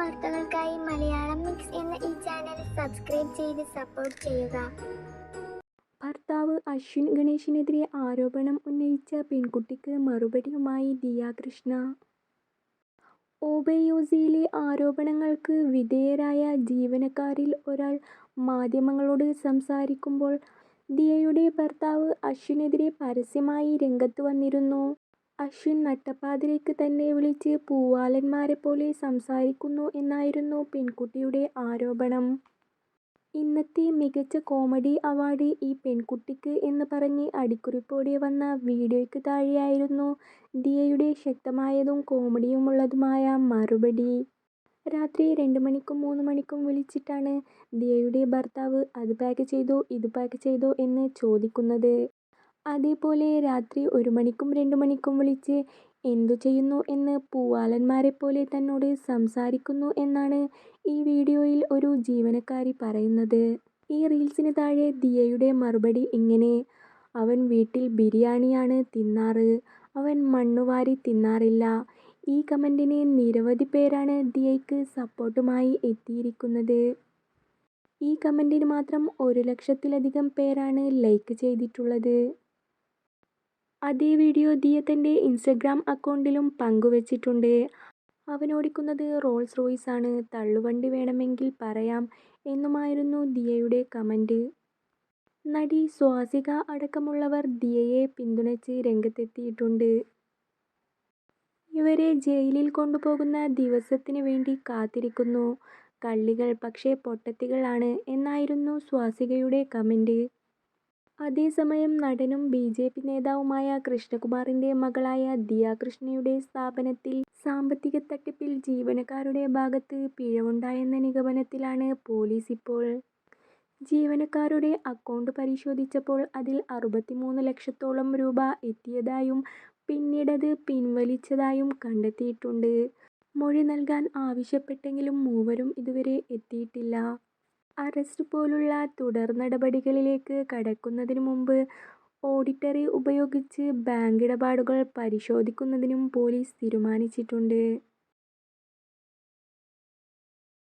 വാർത്തകൾക്കായി മലയാളം മിക്സ് എന്ന ഈ ചാനൽ സബ്സ്ക്രൈബ് ചെയ്ത് സപ്പോർട്ട് ചെയ്യുക ഭർത്താവ് അശ്വിൻ ഗണേഷിനെതിരെ ആരോപണം ഉന്നയിച്ച പെൺകുട്ടിക്ക് മറുപടിയുമായി ദിയ കൃഷ്ണ ഒബെയോസിയിലെ ആരോപണങ്ങൾക്ക് വിധേയരായ ജീവനക്കാരിൽ ഒരാൾ മാധ്യമങ്ങളോട് സംസാരിക്കുമ്പോൾ ദിയയുടെ ഭർത്താവ് അശ്വിനെതിരെ പരസ്യമായി രംഗത്ത് വന്നിരുന്നു. അശ്വിൻ നട്ടപ്പാതിരയ്ക്ക് തന്നെ വിളിച്ച് പൂവാലന്മാരെപ്പോലെ സംസാരിക്കുന്നു എന്നായിരുന്നു പെൺകുട്ടിയുടെ ആരോപണം. ഇന്നത്തെ മികച്ച കോമഡി അവാർഡ് ഈ പെൺകുട്ടിക്ക് എന്ന് പറഞ്ഞ് അടിക്കുറിപ്പോടെ വന്ന വീഡിയോയ്ക്ക് താഴെയായിരുന്നു ദിയയുടെ ശക്തമായതും കോമഡിയുമുള്ളതുമായ മറുപടി. രാത്രി രണ്ട് മണിക്കും മൂന്ന് മണിക്കും വിളിച്ചിട്ടാണ് ദിയയുടെ ഭർത്താവ് അത് പാക്ക് ചെയ്തോ ഇത് പാക്ക് ചെയ്തോ എന്ന് ചോദിക്കുന്നത്. അതേപോലെ രാത്രി ഒരു മണിക്കും രണ്ട് മണിക്കും വിളിച്ച് എന്തു ചെയ്യുന്നു എന്ന് പൂവാലന്മാരെ പോലെ തന്നോട് സംസാരിക്കുന്നു എന്നാണ് ഈ വീഡിയോയിൽ ഒരു ജീവനക്കാരി പറയുന്നത്. ഈ റീൽസിന് താഴെ ദിയയുടെ മറുപടി ഇങ്ങനെ "അവൻ വീട്ടിൽ ബിരിയാണിയാണ് തിന്നാറ്. അവൻ മണ്ണുവാരി തിന്നാറില്ല. ഈ കമന്റിന് നിരവധി പേരാണ് ദിയയ്ക്ക് സപ്പോർട്ടുമായി എത്തിയിരിക്കുന്നത്. ഈ കമന്റിന് മാത്രം ഒരു ലക്ഷത്തിലധികം പേരാണ് ലൈക്ക് ചെയ്തിട്ടുള്ളത്. അതേ വീഡിയോ ദിയ തന്റെ ഇൻസ്റ്റഗ്രാം അക്കൗണ്ടിലും പങ്കുവച്ചിട്ടുണ്ട്. "അവനോടിക്കുന്നത് റോൾസ് റോയ്സ് ആണ്. തള്ളുവണ്ടി വേണമെങ്കിൽ പറയാം എന്നുമായിരുന്നു ദിയയുടെ കമന്റ് നടി സ്വാസിക അടക്കമുള്ളവർ ദിയയെ പിന്തുണച്ച് രംഗത്തെത്തിയിട്ടുണ്ട്. "ഇവരെ ജയിലിൽ കൊണ്ടുപോകുന്ന ദിവസത്തിന് വേണ്ടി കാത്തിരിക്കുന്നു. കള്ളികൾ പക്ഷേ പൊട്ടത്തികളാണ് എന്നായിരുന്നു സ്വാസികയുടെ കമന്റ്. അതേസമയം നടനും ബി ജെ പി നേതാവുമായ കൃഷ്ണകുമാറിന്റെ മകളായ ദിയ കൃഷ്ണയുടെ സ്ഥാപനത്തിൽ സാമ്പത്തിക തട്ടിപ്പിൽ ജീവനക്കാരുടെ ഭാഗത്ത് പിഴവുണ്ടായെന്ന നിഗമനത്തിലാണ് പോലീസ് ഇപ്പോൾ. ജീവനക്കാരുടെ അക്കൗണ്ട് പരിശോധിച്ചപ്പോൾ അതിൽ അറുപത്തിമൂന്ന് ലക്ഷത്തോളം രൂപ എത്തിയതായും പിന്നീടത് പിൻവലിച്ചതായും കണ്ടെത്തിയിട്ടുണ്ട്. മൊഴി നൽകാൻ ആവശ്യപ്പെട്ടെങ്കിലും മൂവരും ഇതുവരെ എത്തിയിട്ടില്ല. അറസ്റ്റ് പോലുള്ള തുടർനടപടികളിലേക്ക് കടക്കുന്നതിന് മുമ്പ് ഓഡിറ്ററി ഉപയോഗിച്ച് ബാങ്കിടപാടുകൾ പരിശോധിക്കുന്നതിനും പോലീസ് തീരുമാനിച്ചിട്ടുണ്ട്.